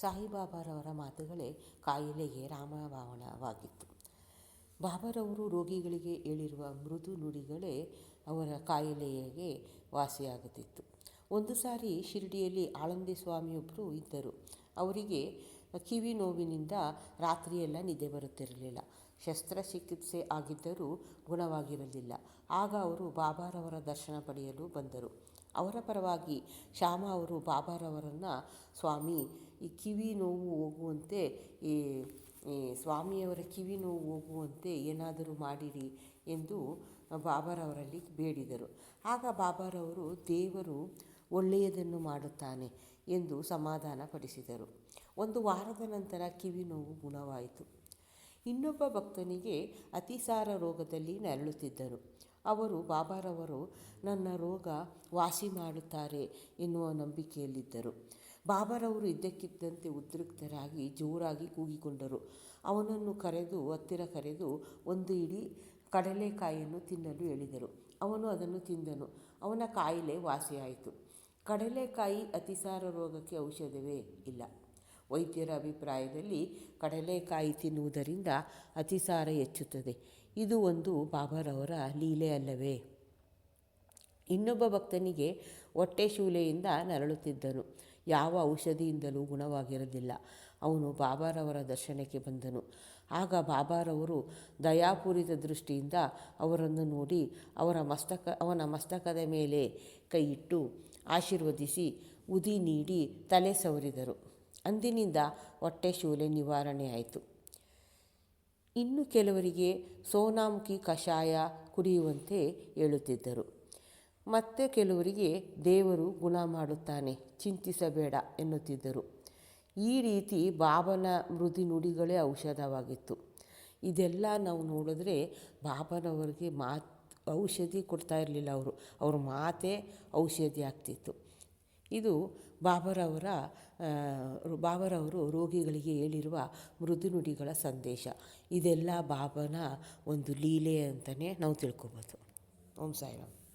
ಸಾಯಿಬಾಬಾರವರ ಮಾತುಗಳೇ ಕಾಯಿಲೆಗೆ ರಾಮಬಾಣವಾಗಿತ್ತು ಬಾಬಾರವರು ರೋಗಿಗಳಿಗೆ ಹೇಳಿರುವ ಮೃದು ನುಡಿಗಳೇ ಅವರ ಕಾಯಿಲೆಗೆ ವಾಸಿಯಾಗುತ್ತಿತ್ತು. ಒಂದು ಸಾರಿ ಶಿರಡಿಯಲ್ಲಿ ಆಳಂದಿ ಸ್ವಾಮಿಯೊಬ್ಬರು ಇದ್ದರು. ಅವರಿಗೆ ಕಿವಿ ನೋವಿನಿಂದ ರಾತ್ರಿಯೆಲ್ಲ ನಿದ್ದೆ ಬರುತ್ತಿರಲಿಲ್ಲ. ಶಸ್ತ್ರಚಿಕಿತ್ಸೆ ಆಗಿದ್ದರೂ ಗುಣವಾಗಿರಲಿಲ್ಲ. ಆಗ ಅವರು ಬಾಬಾರವರ ದರ್ಶನ ಪಡೆಯಲು ಬಂದರು. ಅವರ ಪರವಾಗಿ ಶ್ಯಾಮ ಅವರು ಬಾಬಾರವರನ್ನು, ಸ್ವಾಮಿ, ಈ ಕಿವಿ ನೋವು ಹೋಗುವಂತೆ, ಈ ಸ್ವಾಮಿಯವರ ಕಿವಿ ನೋವು ಹೋಗುವಂತೆ ಏನಾದರೂ ಮಾಡಿರಿ ಎಂದು ಬಾಬಾರವರಲ್ಲಿ ಬೇಡಿದರು. ಆಗ ಬಾಬಾರವರು ದೇವರು ಒಳ್ಳೆಯದನ್ನು ಮಾಡುತ್ತಾನೆ ಎಂದು ಸಮಾಧಾನಪಡಿಸಿದರು. ಒಂದು ವಾರದ ನಂತರ ಕಿವಿ ನೋವು ಗುಣವಾಯಿತು. ಇನ್ನೊಬ್ಬ ಭಕ್ತನಿಗೆ ಅತಿಸಾರ ರೋಗದಲ್ಲಿ ನರಳುತ್ತಿದ್ದರು. ಅವರು, ಬಾಬಾರವರು ನನ್ನ ರೋಗ ವಾಸಿ ಮಾಡುತ್ತಾರೆ ಎನ್ನುವ ನಂಬಿಕೆಯಲ್ಲಿದ್ದರು. ಬಾಬಾರವರು ಇದ್ದಕ್ಕಿದ್ದಂತೆ ಉದ್ರಿಕ್ತರಾಗಿ ಜೋರಾಗಿ ಕೂಗಿಕೊಂಡರು. ಅವನನ್ನು ಕರೆದು, ಹತ್ತಿರ ಕರೆದು, ಒಂದು ಇಡೀ ಕಡಲೆಕಾಯಿಯನ್ನು ತಿನ್ನಲು ಹೇಳಿದರು. ಅವನು ಅದನ್ನು ತಿಂದನು. ಅವನ ಕಾಯಿಲೆ ವಾಸಿಯಾಯಿತು. ಕಡಲೆಕಾಯಿ ಅತಿಸಾರ ರೋಗಕ್ಕೆ ಔಷಧವೇ ಇಲ್ಲ. ವೈದ್ಯರ ಅಭಿಪ್ರಾಯದಲ್ಲಿ ಕಡಲೆಕಾಯಿ ತಿನ್ನುವುದರಿಂದ ಅತಿಸಾರ ಹೆಚ್ಚುತ್ತದೆ. ಇದು ಒಂದು ಬಾಬಾರವರ ಲೀಲೆ ಅಲ್ಲವೇ? ಇನ್ನೊಬ್ಬ ಭಕ್ತನಿಗೆ ಹೊಟ್ಟೆ ಶೂಲೆಯಿಂದ ನರಳುತ್ತಿದ್ದನು. ಯಾವ ಔಷಧಿಯಿಂದಲೂ ಗುಣವಾಗಿರಲಿಲ್ಲ. ಅವನು ಬಾಬಾರವರ ದರ್ಶನಕ್ಕೆ ಬಂದನು. ಆಗ ಬಾಬಾರವರು ದಯಾಪೂರಿತ ದೃಷ್ಟಿಯಿಂದ ಅವರನ್ನು ನೋಡಿ ಅವರ ಮಸ್ತಕ, ಅವನ ಮಸ್ತಕದ ಮೇಲೆ ಕೈ ಇಟ್ಟು ಆಶೀರ್ವದಿಸಿ ಉದಿ ನೀಡಿ ತಲೆ ಸವರಿದರು. ಅಂದಿನಿಂದ ಹೊಟ್ಟೆ ಶೂಲೆ ನಿವಾರಣೆಯಾಯಿತು ಇನ್ನು ಕೆಲವರಿಗೆ ಸೋನಾಮುಖಿ ಕಷಾಯ ಕುಡಿಯುವಂತೆ ಹೇಳುತ್ತಿದ್ದರು. ಮತ್ತೆ ಕೆಲವರಿಗೆ ದೇವರು ಗುಣ ಮಾಡುತ್ತಾನೆ, ಚಿಂತಿಸಬೇಡ ಎನ್ನುತ್ತಿದ್ದರು. ಈ ರೀತಿ ಬಾಬನ ಮೃದು ನುಡಿಗಳೇ ಔಷಧವಾಗಿತ್ತು. ಇದೆಲ್ಲ ನಾವು ನೋಡಿದ್ರೆ ಬಾಬನವರಿಗೆ ಮಾತು, ಔಷಧಿ ಕೊಡ್ತಾ ಇರಲಿಲ್ಲ ಅವರು. ಅವ್ರ ಮಾತೇ ಔಷಧಿ ಆಗ್ತಿತ್ತು. ಇದು ಬಾಬರವರ ಬಾಬರವರು ರೋಗಿಗಳಿಗೆ ಹೇಳಿರುವ ಮೃದು ನುಡಿಗಳ ಸಂದೇಶ. ಇದೆಲ್ಲ ಬಾಬನ ಒಂದು ಲೀಲೆ ಅಂತಲೇ ನಾವು ತಿಳ್ಕೊಬೋದು. ಓಂ ಸಾಯಿರಾಮ್.